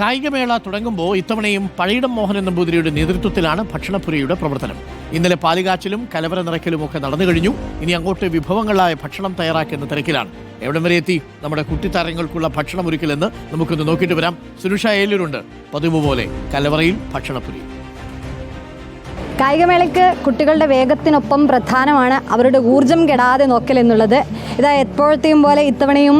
കായികമേള തുടങ്ങുമ്പോൾ ഇത്തവണയും പഴയിടം മോഹനൻ നമ്പൂതിരിയുടെ നേതൃത്വത്തിലാണ് ഭക്ഷണപ്പുരയുടെ പ്രവർത്തനം. ഇന്നലെ പാലുകാച്ചിലും കലവറ നിറയ്ക്കലും ഒക്കെ നടന്നു കഴിഞ്ഞു. ഇനി അങ്ങോട്ട് വിഭവങ്ങളായ ഭക്ഷണം തയ്യാറാക്കുന്ന തിരക്കിലാണ്. എവിടം വരെ എത്തി? നമ്മുടെ കുട്ടിത്താരങ്ങൾക്കുള്ള ഭക്ഷണം ഒരുക്കലെന്ന് നമുക്കൊന്ന് നോക്കിയിട്ട് വരാം. സുനുഷ ഏലൂരുണ്ട്. പതിവ് പോലെ കലവറയിൽ ഭക്ഷണപ്പുരി കായികമേളയ്ക്ക് കുട്ടികളുടെ വേഗത്തിനൊപ്പം പ്രധാനമാണ് അവരുടെ ഊർജം കെടാതെ നോക്കൽ എന്നുള്ളത്. ഇതാ എപ്പോഴത്തെയും പോലെ ഇത്തവണയും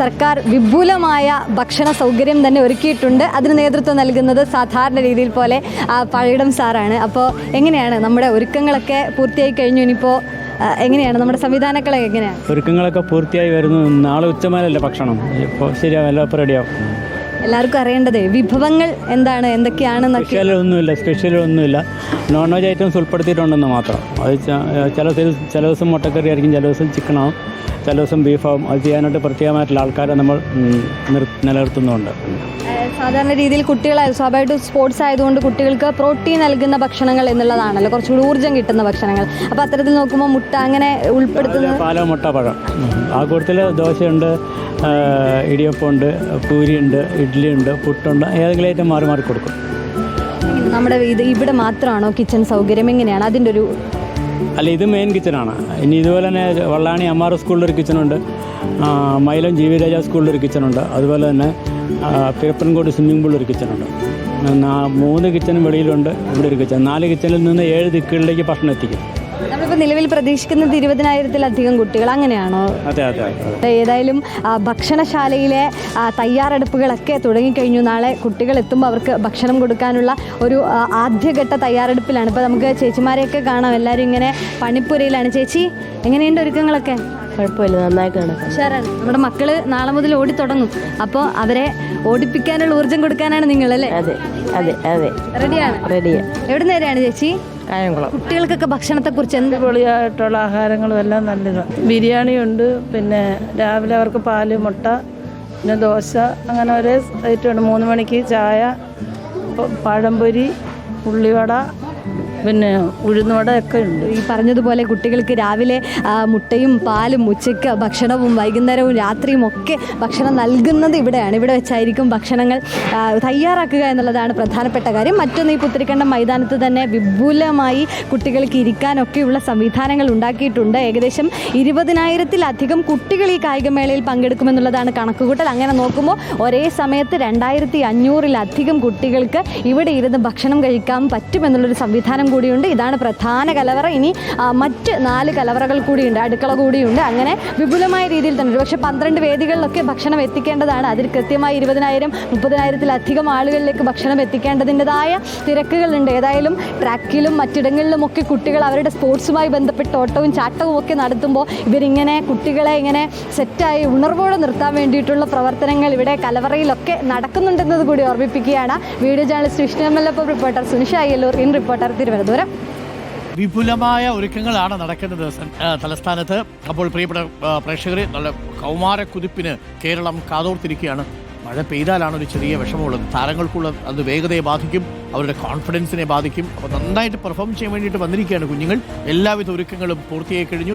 സർക്കാർ വിപുലമായ ഭക്ഷണ സൗകര്യം തന്നെ ഒരുക്കിയിട്ടുണ്ട്. അതിന് നേതൃത്വം നൽകുന്നത് സാധാരണ രീതിയിൽ പോലെ പഴയിടം സാറാണ്. അപ്പോൾ എങ്ങനെയാണ് നമ്മുടെ ഒരുക്കങ്ങളൊക്കെ പൂർത്തിയായി കഴിഞ്ഞു? ഇനിയിപ്പോൾ എങ്ങനെയാണ്? നമ്മുടെ സംവിധാനങ്ങളൊക്കെ എങ്ങനെയാണ്? ഒരുക്കങ്ങളൊക്കെ പൂർത്തിയായി വരുന്നു. നാളെ ഉച്ചമാനല്ലേ ഭക്ഷണം? ഇപ്പോൾ ശരിയാവും. എല്ലാം റെഡിയാവും എല്ലാവർക്കും അറിയേണ്ടത് വിഭവങ്ങൾ എന്താണ് എന്തൊക്കെയാണെന്നൊക്കെ. സ്പെഷ്യലൊന്നുമില്ല സ്പെഷ്യലൊന്നുമില്ല. നോൺ വെജ് ഐറ്റംസ് ഉൾപ്പെടുത്തിയിട്ടുണ്ടെന്ന് മാത്രം. അത് ചില ദിവസം ചില ദിവസം മുട്ടക്കറി ആയിരിക്കും ചില ദിവസം ചിക്കനാവും ചില ദിവസം ബീഫാവും. അത് ചെയ്യാനായിട്ട് പ്രത്യേകമായിട്ടുള്ള ആൾക്കാരെ നമ്മൾ നിലനിർത്തുന്നുണ്ട്. സാധാരണ രീതിയിൽ കുട്ടികൾ സ്വാഭാവികമായിട്ടും സ്പോർട്സ് ആയതുകൊണ്ട് കുട്ടികൾക്ക് പ്രോട്ടീൻ നൽകുന്ന ഭക്ഷണങ്ങൾ എന്നുള്ളതാണല്ലോ. കുറച്ചുകൂടി ഊർജം കിട്ടുന്ന ഭക്ഷണങ്ങൾ. അപ്പോൾ അത്തരത്തിൽ നോക്കുമ്പോൾ മുട്ട അങ്ങനെ ഉൾപ്പെടുത്തുന്നത് പാലോ മുട്ട പഴം. ആ കൂട്ടത്തിൽ ദോശയുണ്ട് ഇടിയപ്പമുണ്ട് പൂരിയുണ്ട് ഇഡ്ഡലിയുണ്ട് പുട്ടുണ്ട് ഏതെങ്കിലും ഐറ്റം മാറി മാറി കൊടുക്കും. നമ്മുടെ ഇത് ഇവിടെ മാത്രമാണോ കിച്ചൺ സൗകര്യം? എങ്ങനെയാണ് അതിന്റെ ഒരു അല്ല ഇത് മെയിൻ കിച്ചണാണ് ഇനി ഇതുപോലെ തന്നെ വള്ളാണി എം ആർ സ്കൂളിലൊരു കിച്ചണുണ്ട് മൈലം ജി വി രാജ സ്കൂളിലൊരു കിച്ചണുണ്ട് അതുപോലെ തന്നെ പിരപ്പൻകോട് സ്വിമ്മിംഗ് പൂളിലൊരു കിച്ചണുണ്ട് മൂന്ന് കിച്ചൺ വെളിയിലുണ്ട്. ഇവിടെ ഒരു കിച്ചൺ നാല് കിച്ചണിൽ നിന്ന് ഏഴ് ദിക്കുകളിലേക്ക് ഭക്ഷണം എത്തിക്കും. നമ്മളിപ്പോൾ നിലവിൽ പ്രതീക്ഷിക്കുന്നത് ഇരുപതിനായിരത്തിലധികം കുട്ടികൾ അങ്ങനെയാണോ? അതെ അതെ ഏതായാലും ഭക്ഷണശാലയിലെ തയ്യാറെടുപ്പുകളൊക്കെ തുടങ്ങിക്കഴിഞ്ഞു. നാളെ കുട്ടികൾ എത്തുമ്പോൾ അവർക്ക് ഭക്ഷണം കൊടുക്കാനുള്ള ഒരു ആദ്യഘട്ട തയ്യാറെടുപ്പിലാണ്. ഇപ്പോൾ നമുക്ക് ചേച്ചിമാരെയൊക്കെ കാണാം. എല്ലാവരും ഇങ്ങനെ പണിപ്പുരയിലാണ്. ചേച്ചി എങ്ങനെയുണ്ട് ഒരുക്കങ്ങളൊക്കെ? കുഴപ്പമില്ല നന്നായിട്ട് നടക്കും ഉഷാറാണ്. നമ്മുടെ മക്കൾ നാളെ മുതൽ ഓടി തുടങ്ങും. അപ്പോൾ അവരെ ഓടിപ്പിക്കാനുള്ള ഊർജം കൊടുക്കാനാണ് നിങ്ങൾ അല്ലേ അതെ അതെ അതെ. റെഡിയാണ്. റെഡിയാണ് എവിടെ നേരെയാണ് ചേച്ചി? കായംകുളം. കുട്ടികൾക്കൊക്കെ ഭക്ഷണത്തെ കുറിച്ച് എന്ത് പൊളിയായിട്ടുള്ള ആഹാരങ്ങളും എല്ലാം നല്ലതാണ്. ബിരിയാണി ഉണ്ട് പിന്നെ രാവിലെ അവർക്ക് പാൽ മുട്ട പിന്നെ ദോശ അങ്ങനെ ഒരേ ഐറ്റം ഉണ്ട്. മൂന്ന് മണിക്ക് ചായ പഴംപൊരി ഉള്ളിവട പിന്നെ ഉഴുന്നുവട ഒക്കെ ഉണ്ട്. ഈ പറഞ്ഞതുപോലെ കുട്ടികൾക്ക് രാവിലെ മുട്ടയും പാലും ഉച്ചയ്ക്ക് ഭക്ഷണവും വൈകുന്നേരവും രാത്രിയും ഒക്കെ ഭക്ഷണം നൽകുന്നത് ഇവിടെയാണ്. ഇവിടെ വെച്ചായിരിക്കും ഭക്ഷണങ്ങൾ തയ്യാറാക്കുക എന്നുള്ളതാണ് പ്രധാനപ്പെട്ട കാര്യം. മറ്റൊന്ന് ഈ പുത്തിരിക്കണ്ടം മൈതാനത്ത് തന്നെ വിപുലമായി കുട്ടികൾക്ക് ഇരിക്കാനൊക്കെയുള്ള സംവിധാനങ്ങൾ ഉണ്ടാക്കിയിട്ടുണ്ട്. ഏകദേശം ഇരുപതിനായിരത്തിലധികം കുട്ടികൾ ഈ കായികമേളയിൽ പങ്കെടുക്കുമെന്നുള്ളതാണ് കണക്കുകൂട്ടൽ. അങ്ങനെ നോക്കുമ്പോൾ ഒരേ സമയത്ത് രണ്ടായിരത്തി അഞ്ഞൂറിലധികം കുട്ടികൾക്ക് ഇവിടെ ഇരുന്ന് ഭക്ഷണം കഴിക്കാൻ പറ്റുമെന്നുള്ളൊരു സംവിധാനം കൂടിയുണ്ട്. ഇതാണ് പ്രധാന കലവറ. ഇനി മറ്റ് നാല് കലവറകൾ കൂടിയുണ്ട്. അടുക്കള കൂടിയുണ്ട്. അങ്ങനെ വിപുലമായ രീതിയിൽ തന്നെ. പക്ഷേ പന്ത്രണ്ട് വേദികളിലൊക്കെ ഭക്ഷണം എത്തിക്കേണ്ടതാണ്. അതിൽ കൃത്യമായി ഇരുപതിനായിരം മുപ്പതിനായിരത്തിലധികം ആളുകളിലേക്ക് ഭക്ഷണം എത്തിക്കേണ്ടതിന്റെതായ തിരക്കുകളുണ്ട്. ഏതായാലും ട്രാക്കിലും മറ്റിടങ്ങളിലുമൊക്കെ കുട്ടികൾ അവരുടെ സ്പോർട്സുമായി ബന്ധപ്പെട്ട് ഓട്ടവും ചാട്ടവും ഒക്കെ നടത്തുമ്പോൾ ഇവരിങ്ങനെ കുട്ടികളെ ഇങ്ങനെ സെറ്റായി ഉണർവോടെ നിർത്താൻ വേണ്ടിയിട്ടുള്ള പ്രവർത്തനങ്ങൾ ഇവിടെ കലവറയിലൊക്കെ നടക്കുന്നുണ്ടെന്നത് കൂടി ഓർമ്മിപ്പിക്കുകയാണ് video journalist Vishnu M L reporter Sunisha Ayyallur. In reporter Thiruvananthapuram. വിപുലമായ ഒരുക്കങ്ങളാണ് നടക്കുന്നത് തലസ്ഥാനത്ത്. അപ്പോൾ പ്രിയപ്പെട്ട പ്രേക്ഷകരെ നല്ല കൗമാരക്കുതിപ്പിന് കേരളം കാതോർത്തിരിക്കുകയാണ്. മഴ പെയ്താലാണ് ഒരു ചെറിയ വിഷമമുള്ളത്. താരങ്ങൾക്കുള്ള അത് വേഗതയെ ബാധിക്കും അവരുടെ കോൺഫിഡൻസിനെ ബാധിക്കും. അപ്പോൾ നന്നായിട്ട് പെർഫോം ചെയ്യാൻ വേണ്ടിയിട്ട് വന്നിരിക്കുകയാണ് കുഞ്ഞുങ്ങൾ. എല്ലാവിധ ഒരുക്കങ്ങളും പൂർത്തിയായി കഴിഞ്ഞു.